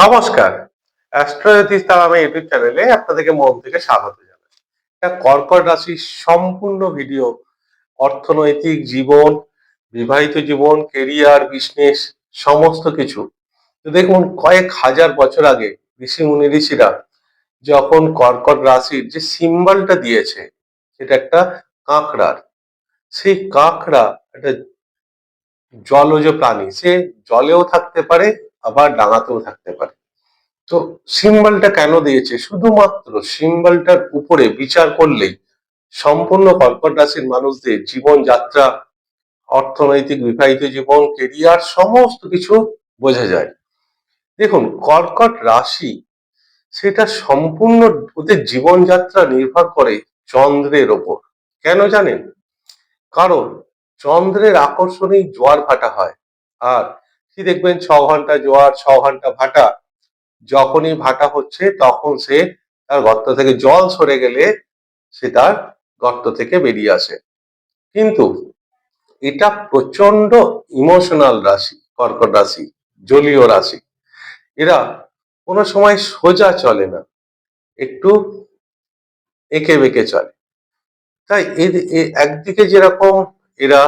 নমস্কার। অ্যাস্ট্রোজ্যোতিষ তারামা ইউটিউব চ্যানেলে আপনাদেরকে মন থেকে স্বাগত জানাই। কর্কট রাশির সম্পূর্ণ ভিডিও। অর্থনৈতিক জীবন, বিবাহিত জীবন কেরিয়ার বিজনেস সমস্ত কিছু। দেখুন, কয়েক হাজার বছর আগে ঋষি মুনি ঋষিরা যখন কর্কট রাশির যে সিম্বলটা দিয়েছে, সেটা একটা কাঁকড়ার। সেই কাঁকড়া একটা জলজ প্রাণী, সে জলেও থাকতে পারে আবার ডাঙাতেও থাকতে পারে। তো সিম্বলটা কেন দিয়েছে? শুধুমাত্র সিম্বলটার উপরে বিচার করলেই সম্পূর্ণ কর্কট রাশির মানুষদের জীবনযাত্রা, অর্থনৈতিক বিবাহিত জীবন কেরিয়ার সমস্ত কিছু বোঝা যায়। দেখুন, কর্কট রাশি সেটা সম্পূর্ণ ওদের জীবনযাত্রা নির্ভর করে চন্দ্রের ওপর। কেন জানেন? কারণ চন্দ্রের আকর্ষণেই জোয়ার ভাটা হয়। আর কি দেখবেন? ছ ঘণ্টা জোয়ার, ছ ঘণ্টা ভাটা। যখনই ভাটা হচ্ছে, তখন সে তার গর্ত থেকে জল সরে গেলে সে তার গর্ত থেকে বেরিয়ে আসে। কিন্তু এটা প্রচণ্ড ইমোশনাল রাশি, কর্কট রাশি, জলীয় রাশি। এরা কোনো সময় সোজা চলে না, একটু এঁকে বেঁকে চলে। তাই একদিকে যেরকম এরা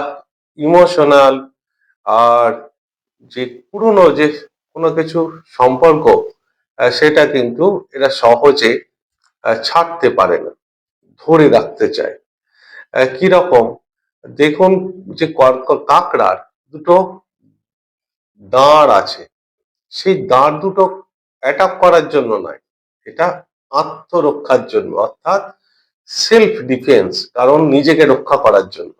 ইমোশনাল আর যে পুরনো যে কোনো কিছু সম্পর্ক সেটা কিন্তু এরা সহজে ছাড়তে পারে না, ধরে রাখতে চায়। কীরকম? দেখুন যে কাঁকড়ার দুটো দাঁড় আছে। সেই দাঁড় দুটো অ্যাটাক করার জন্য নয়, এটা আত্মরক্ষার জন্য, অর্থাৎ সেলফ ডিফেন্স কারণ নিজেকে রক্ষা করার জন্য।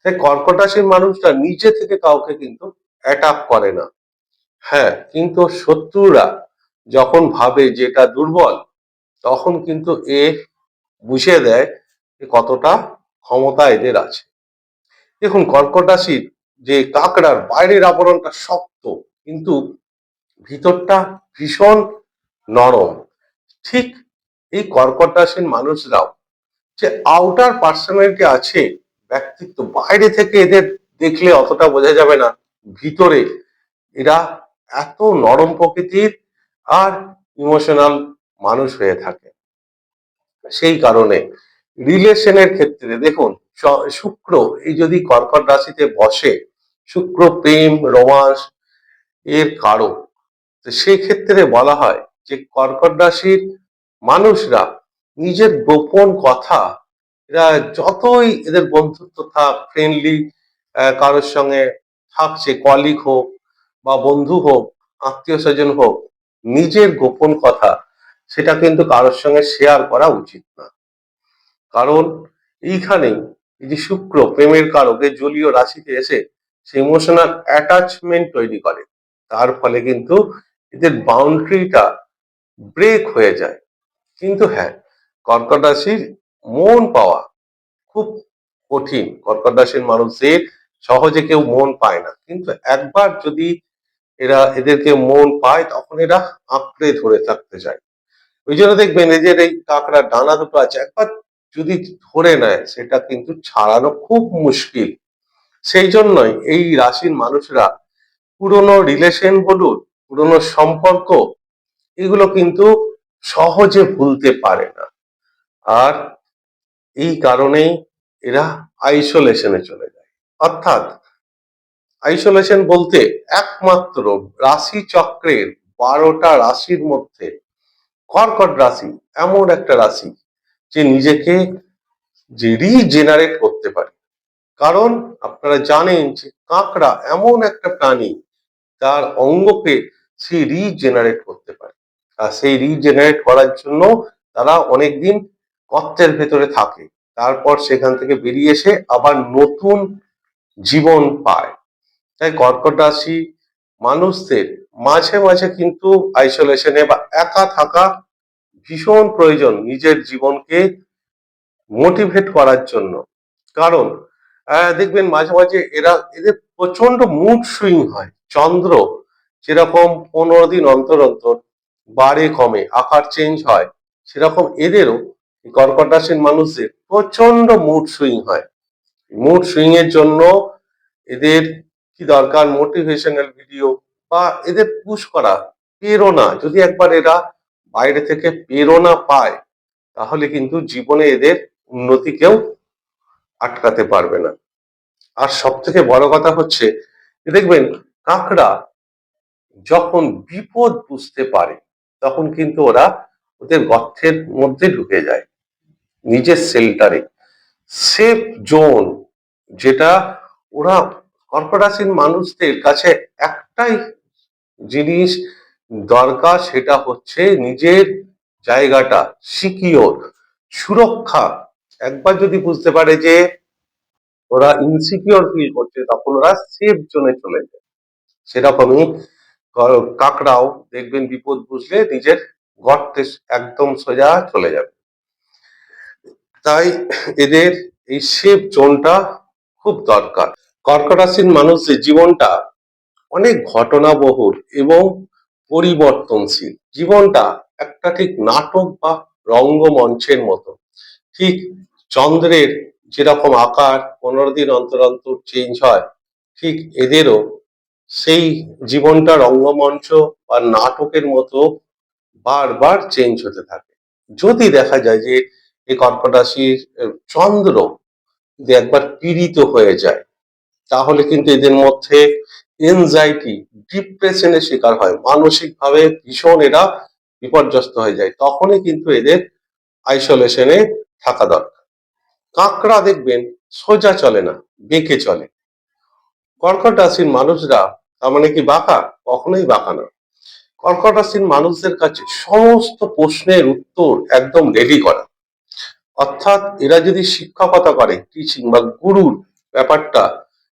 তাই কর্কট রাশির মানুষরা নিজে থেকে কাউকে কিন্তু অ্যাটাক করে না। হ্যাঁ কিন্তু শত্রুরা যখন ভাবে যে এটা দুর্বল, তখন কিন্তু এ বুঝিয়ে দেয় যে কতটা ক্ষমতা এদের আছে। দেখুন কর্কট রাশির যে কাঁকড়ার বাইরের আবরণটা শক্ত, কিন্তু ভিতরটা ভীষণ নরম। ঠিক এই কর্কট মানুষরাও যে আউটার পার্সোনালিটি আছে, ব্যক্তিত্ব, বাইরে থেকে এদের দেখলে অতটা বোঝা যাবে না ভিতরে। এরা এত নরম প্রকৃতির আর ইমোশনাল মানুষ হয়ে থাকে। সেই কারণে রিলেশনের ক্ষেত্রে দেখুন শুক্র এই যদি কর্কট রাশিতে বসে, শুক্র প্রেম, রোমান্স এর কারক, তো সেই ক্ষেত্রে বলা হয় যে কর্কট রাশির মানুষরা নিজের গোপন কথা, এরা যতই এদের বন্ধুত্ব থাক ফ্রেন্ডলি কারোর সঙ্গে থাকছে কলিগ হোক বা বন্ধু হোক, আত্মীয় স্বজন হোক, নিজের গোপন কথা, সেটা কিন্তু কারোর সঙ্গে শেয়ার করা উচিত না। কারণ এইখানেই এই যে শুক্র, প্রেমের কারকে জলীয় রাশিতে এসে সে ইমোশনাল অ্যাটাচমেন্ট তৈরি করে। তার ফলে কিন্তু এদের বাউন্ডারিটা ব্রেক হয়ে যায়। কিন্তু হ্যাঁ কর্কট রাশির মন পাওয়া খুব কঠিন। কর্কট রাশির মানুষদের সহজে কেউ মন পায় না। কিন্তু একবার যদি এরা এদেরকে মন পায়, তখন এরা আঁকড়ে ধরে থাকতে চায়। ওই জন্য দেখবেন এদের এই কাঁকড়া ডানা দুটো আছে, একবার যদি ধরে নেয়, সেটা কিন্তু ছাড়ানো খুব মুশকিল। সেই জন্যই এই রাশির মানুষরা পুরনো রিলেশন বলুন, পুরনো সম্পর্ক, এগুলো কিন্তু সহজে ভুলতে পারে না। আর এই কারণেই এরা আইসোলেশনে চলে যায়। অর্থাৎ আইসোলেশন বলতে একমাত্র রাশি চক্রের বারোটা রাশির মধ্যে কর্কট রাশি এমন একটা রাশি যে নিজেকে যে রিজেনারেট করতে পারে। কারণ আপনারা জানেন যে কাঁকড়া এমন একটা প্রাণী তার অঙ্গকে সে রিজেনারেট করতে পারে। আর সেই রিজেনারেট করার জন্য তারা অনেকদিন গর্তের ভেতরে থাকে। তারপর সেখান থেকে বেরিয়ে এসে আবার নতুন জীবন পায়। তাই কর্কট রাশি মানুষদের মাঝে মাঝে কিন্তু আইসোলেশনে বা একা থাকা ভীষণ প্রয়োজন নিজের জীবনকে মোটিভেট করার জন্য। কারণ দেখবেন মাঝে মাঝে এরা, এদের প্রচণ্ড মুড সুইং হয়। চন্দ্র যেরকম পনেরো দিন অন্তর অন্তর বাড়ে, কমে, আকার চেঞ্জ হয়, সেরকম এদেরও কর্কট রাশির মানুষদের প্রচণ্ড মুড সুইং হয়। মুড সুইং এর জন্য এদের কি দরকার? মোটিভেশনাল ভিডিও বা এদের পুশ করা। প্রেরণা। যদি একবার এরা বাইরে থেকে প্রেরণা পায়, তাহলে কিন্তু জীবনে এদের উন্নতি কেউ আটকাতে পারবে না। আর সব থেকে বড় কথা হচ্ছে দেখবেন, কাঁকড়া যখন বিপদ বুঝতে পারে, তখন কিন্তু ওরা ওদের গর্থের মধ্যে ঢুকে যায়, নিজের সেল্টারে সেফ জোন যেটা ওরা কর্কটাসীন মানুষদের কাছে একটাই জিনিস দরকার, সেটা হচ্ছে নিজের জায়গাটা সিকিওর সুরক্ষা। একবার যদি বুঝতে পারে যে ওরা ইনসিকিওর ফিল করছে, তখন ওরা সেফ জোনে চলে যায়। সেরকমই কাকড়াও দেখবেন বিপদ বুঝলে নিজের গর্তে একদম সোজা চলে যাবে। তাই এদের এই সেফ জোনটা খুব দরকার। কর্কট রাশির মানুষদের জীবনটা অনেক ঘটনাবহুল এবং পরিবর্তনশীল। জীবনটা একটা ঠিক নাটক বা রঙ্গমঞ্চের মতো। ঠিক চন্দ্রের যেরকম আকার, পনেরো দিন অন্তর অন্তর চেঞ্জ হয়, ঠিক এদেরও সেই জীবনটা রঙ্গমঞ্চ বা নাটকের মতো বারবার চেঞ্জ হতে থাকে। যদি দেখা যায় যে এই কর্কট রাশির চন্দ্র যদি একবার পীড়িত হয়ে যায়, তাহলে কিন্তু এদের মধ্যে এনজাইটি ডিপ্রেশনের শিকার হয়। মানসিকভাবে ভীষণ এরা বিপর্যস্ত হয়ে যায়। তখনই কিন্তু এদের আইসোলেশনে থাকা দরকার। কাঁকড়া দেখবেন, সোজা চলে না, বেঁকে চলে। কর্কট রাশির মানুষরা, তার মানে কি বাঁকা? কখনোই বাঁকা না। কর্কট রাশির মানুষদের কাছে সমস্ত প্রশ্নের উত্তর একদম রেডি করা। অর্থাৎ এরা যদি শিক্ষকতা করে টিচিং বা গুরুর ব্যাপারটা,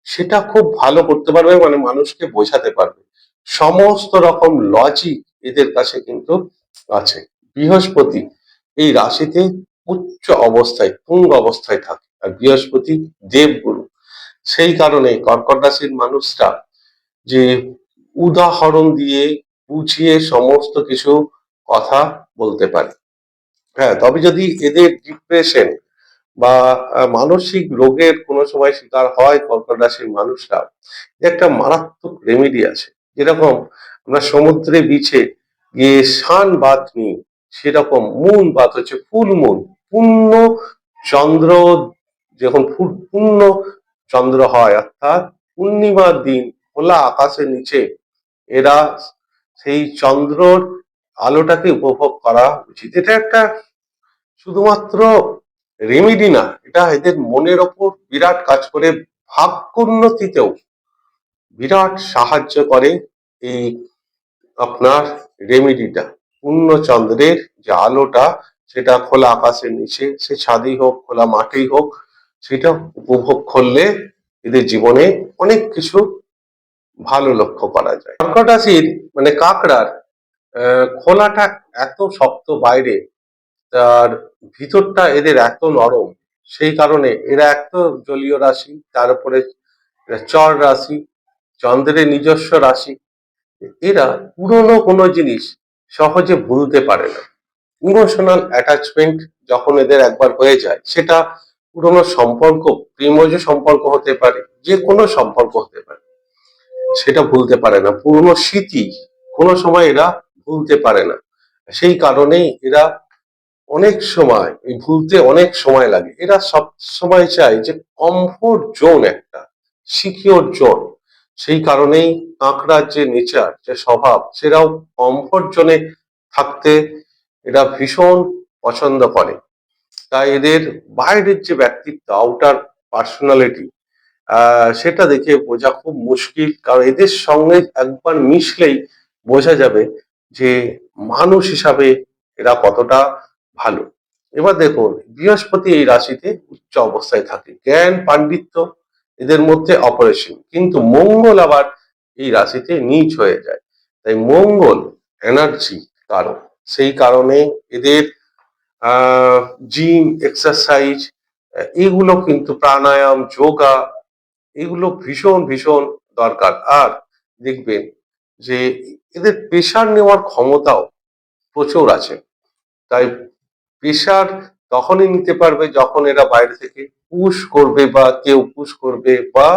সেটা খুব ভালো করতে পারবে মানে মানুষকে বোঝাতে পারবে। সমস্ত রকম লজিক এদের কাছে কিন্তু আছে। বৃহস্পতি এই রাশিতে উচ্চ অবস্থায়, তুঙ্গ অবস্থায় থাকে আর বৃহস্পতি দেবগুরু। সেই কারণে কর্কট রাশির মানুষরা যে উদাহরণ দিয়ে বুঝিয়ে সমস্ত কিছু কথা বলতে পারে। হ্যাঁ তবে যদি এদের ডিপ্রেশন বা মানসিক রোগের কোনো সময় শিকার হয় কর্কট রাশির মানুষরা একটা মারাত্মক রেমেডি আছে। যেরকম আমরা সমুদ্রে বিচে গিয়ে শান বাত নিই, সেরকম মূল বাত হচ্ছে ফুল মুন পূর্ণ চন্দ্র যখন ফুল- পূর্ণ চন্দ্র হয়, অর্থাৎ পূর্ণিমার দিন খোলা আকাশের নিচে, এরা সেই চন্দ্রর আলোটাকে উপভোগ করা উচিত। এটা একটা শুধুমাত্র রেমিডি না, এটা এদের মনের ওপর বিরাট কাজ করে, ভাগ্যোন্নতিতেও বিরাট সাহায্য করে এই আপনার রেমিডিটা পূর্ণ চন্দ্রের যে আলোটা, সেটা খোলা আকাশের নিচে, সে ছাদেই হোক, খোলা মাঠেই হোক, সেটা উপভোগ করলে এদের জীবনে অনেক কিছু ভালো লক্ষ্য করা যায়। কর্কট রাশির মানে কাঁকড়ার খোলাটা এত শক্ত বাইরে, তার ভিতরটা এদের এত নরম, সেই কারণে এরা এত জলীয় রাশি, তার উপরে চর রাশি, চন্দ্রের নিজস্ব রাশি, এরা পুরনো কোনো জিনিস সহজে ভুলতে পারে না। ইমোশনাল অ্যাটাচমেন্ট যখন এদের একবার হয়ে যায়, সেটা পুরনো সম্পর্ক, প্রেমজ সম্পর্ক হতে পারে, যে কোনো সম্পর্ক হতে পারে, সেটা ভুলতে পারে না। পুরনো স্মৃতি, কোনো সময় এরা ভুলতে পারে না। সেই কারণেই এরা অনেক সময় ভুলতে অনেক সময় লাগে। এরা সব সময় চায় যে কমফোর্ট জোন একটা সিকিওর জোন সেই কারণেই কাঁকড়ার যে নেচার যে স্বভাব সেটাও কমফোর্ট জোনে থাকতে এরা ভীষণ পছন্দ করে। তাই এদের বাইরের যে ব্যক্তিত্ব আউটার পার্সোনালিটি সেটা দেখে বোঝা খুব মুশকিল। কারণ এদের সঙ্গে একবার মিশলেই বোঝা যাবে যে মানুষ হিসাবে এরা কতটা ভালো। এবার দেখুন, বৃহস্পতি এই রাশিতে উচ্চ অবস্থায় থাকে। জ্ঞান, পাণ্ডিত্য, এদের মধ্যে অপারেশন কিন্তু মঙ্গল আবার এই রাশিতে নিচ হয়ে যায়। তাই মঙ্গল এনার্জি কারণ সেই কারণে এদের জিম এক্সারসাইজ এগুলো কিন্তু প্রাণায়াম, যোগা, এগুলো ভীষণ ভীষণ দরকার। আর দেখবেন যে এদের প্রেশার নেওয়ার ক্ষমতাও প্রচুর আছে। তাই প্রেশার তখনই নিতে পারবে যখন এরা বাইরে থেকে পুশ করবে বা কেউ পুশ করবে বা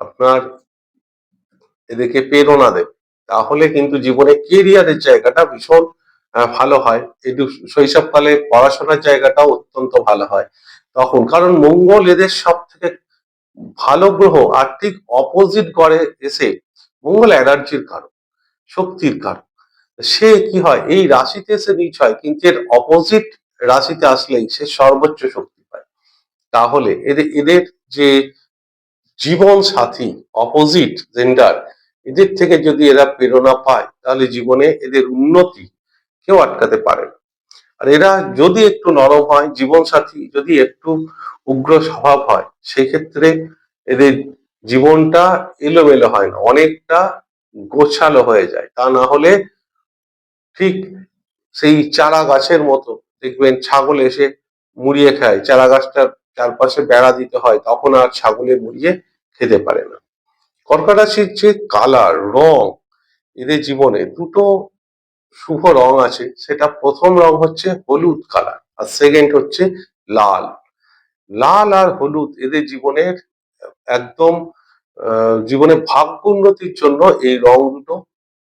আপনার এদেরকে প্রেরণা দেবে। তাহলে কিন্তু জীবনে কেরিয়ারের জায়গাটা ভীষণ ভালো হয়। একটু শৈশবকালে পড়াশোনার জায়গাটাও অত্যন্ত ভালো হয়। তখন কারণ মঙ্গল এদের সব থেকে ভালো গ্রহ আর্থিক অপোজিট করে এসে মঙ্গল এনার্জির কারণ, শক্তির কারণ। সে কি হয়? এই রাশিতে এসে নিচ হয় কিন্তু এর অপোজিট রাশিতে আসলেই সে সর্বোচ্চ শক্তি পায়। তাহলে এদের এদের যে জীবন সাথী অপোজিট জেন্ডার এদের থেকে যদি এরা প্রেরণা পায়, তাহলে জীবনে এদের উন্নতি কেউ আটকাতে পারে আর এরা যদি একটু নরম হয়, জীবন সাথী যদি একটু উগ্র স্বভাব হয়, সেক্ষেত্রে এদের জীবনটা এলোমেলো হয় না, অনেকটা গোছালো হয়ে যায়। তা না হলে ঠিক সেই চারা গাছের মতো, দেখবেন ছাগল এসে মুড়িয়ে খায়। চারা গাছটার চারপাশে বেড়া দিতে হয়, তখন আর ছাগলে মুড়িয়ে খেতে পারে না। কর্কট রাশির যে কালার, রং এদের জীবনে দুটো শুভ রং আছে। সেটা প্রথম রং হচ্ছে হলুদ কালার আর সেকেন্ড হচ্ছে লাল। লাল আর হলুদ এদের জীবনের একদম জীবনে ভাগ্য উন্নতির জন্য এই রং দুটো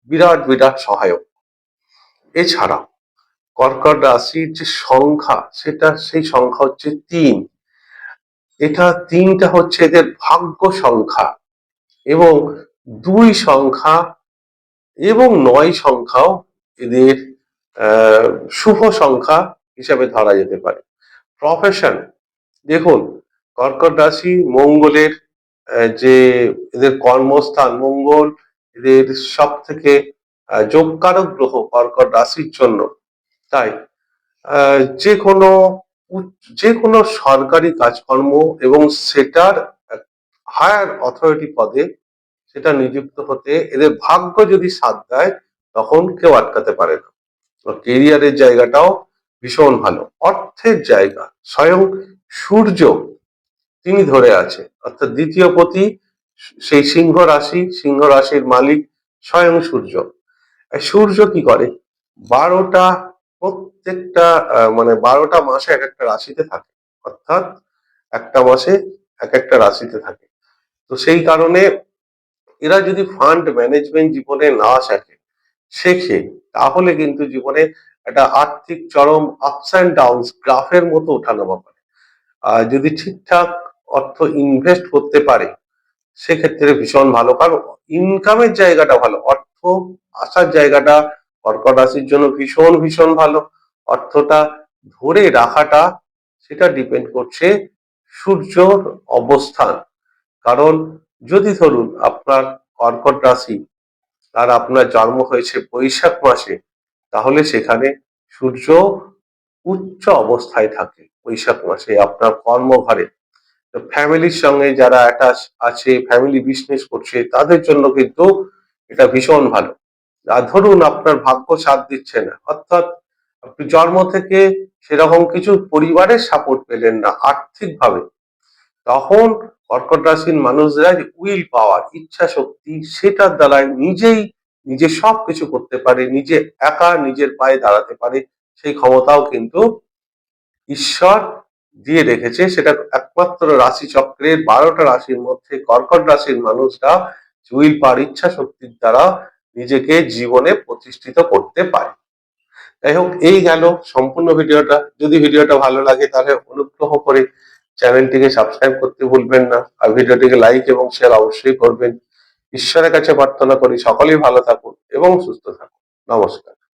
বিরাট বিরাট সহায়ক। এছাড়া কর্কট রাশির যে সংখ্যা, সেটা, সেই সংখ্যা হচ্ছে তিন। এটা তিনটা হচ্ছে এদের ভাগ্য সংখ্যা এবং দুই সংখ্যা এবং নয় সংখ্যাও এদের শুভ সংখ্যা হিসাবে ধরা যেতে পারে। প্রফেশন দেখুন, কর্কট রাশি মঙ্গলের যে এদের কর্মস্থান, মঙ্গল এদের সব থেকে যোগকারক গ্রহ কর্কট রাশির জন্য। তাই যে কোনো যে কোনো সরকারি কাজকর্ম এবং সেটার হায়ার অথরিটি পদে সেটা নিযুক্ত হতে এদের ভাগ্য যদি সাথ দেয়, তখন কেউ আটকাতে পারে না। কেরিয়ারের জায়গাটাও ভীষণ ভালো। অর্থের জায়গা, স্বয়ং সূর্য তিনি ধরে আছে। অর্থাৎ দ্বিতীয় পতি সেই সিংহ রাশি, সিংহ রাশির মালিক স্বয়ং সূর্য। সূর্য কি করে? বারোটা প্রত্যেকটা মানে বারোটা মাসে এক একটা রাশিতে থাকে। অর্থাৎ একটা মাসে এক একটা রাশিতে থাকে। তো সেই কারণে এরা যদি ফান্ড ম্যানেজমেন্ট জীবনে না শেখে শেখে, তাহলে কিন্তু জীবনে একটা আর্থিক চরম আপস অ্যান্ড ডাউনস গ্রাফের মতো ওঠানামা করে আর যদি ঠিকঠাক অর্থ ইনভেস্ট করতে পারে, সেক্ষেত্রে ভীষণ ভালো। কারণ ইনকামের জায়গাটা ভালো, অর্থ আসার জায়গাটা কর্কট রাশির জন্য ভীষণ ভীষণ ভালো। অর্থটা ধরে রাখাটা, সেটা ডিপেন্ড করছে সূর্যর অবস্থান। কারণ যদি ধরুন আপনার কর্কট রাশি আর আপনার জন্ম হয়েছে বৈশাখ মাসে, তাহলে সেখানে সূর্য উচ্চ অবস্থায় থাকে বৈশাখ মাসে। আপনার কর্মঘরে ফ্যামিলির সঙ্গে যারা অ্যাটাচ আছে ফ্যামিলি বিজনেস করছে, তাদের জন্য কিন্তু এটা ভীষণ ভালো। আর ধরুন আপনার ভাগ্য সাথ দিচ্ছে না, অর্থাৎ আপনি জন্ম থেকে সেরকম কিছু পরিবারের সাপোর্ট পেলেন না আর্থিকভাবে, তখন কর্কট রাশির মানুষরা উইল পাওয়ার ইচ্ছা শক্তি, সেটার দ্বারাই নিজেই নিজে সব কিছু করতে পারে, নিজে একা নিজের পায়ে দাঁড়াতে পারে, সেই ক্ষমতাও কিন্তু ঈশ্বর দিয়ে রেখেছে, সেটা একমাত্র রাশি চক্রের বারোটা রাশির মধ্যে কর্কট রাশির মানুষরা উইল পার ইচ্ছা শক্তির দ্বারা নিজেকে জীবনে প্রতিষ্ঠিত করতে পারে। যাই হোক, এই গেল সম্পূর্ণ ভিডিওটা। যদি ভিডিওটা ভালো লাগে, তাহলে অনুগ্রহ করে চ্যানেলটিকে সাবস্ক্রাইব করতে ভুলবেন না। আর ভিডিওটিকে লাইক এবং শেয়ার অবশ্যই করবেন। ঈশ্বরের কাছে প্রার্থনা করি, সকলেই ভালো থাকুন এবং সুস্থ থাকুন। নমস্কার।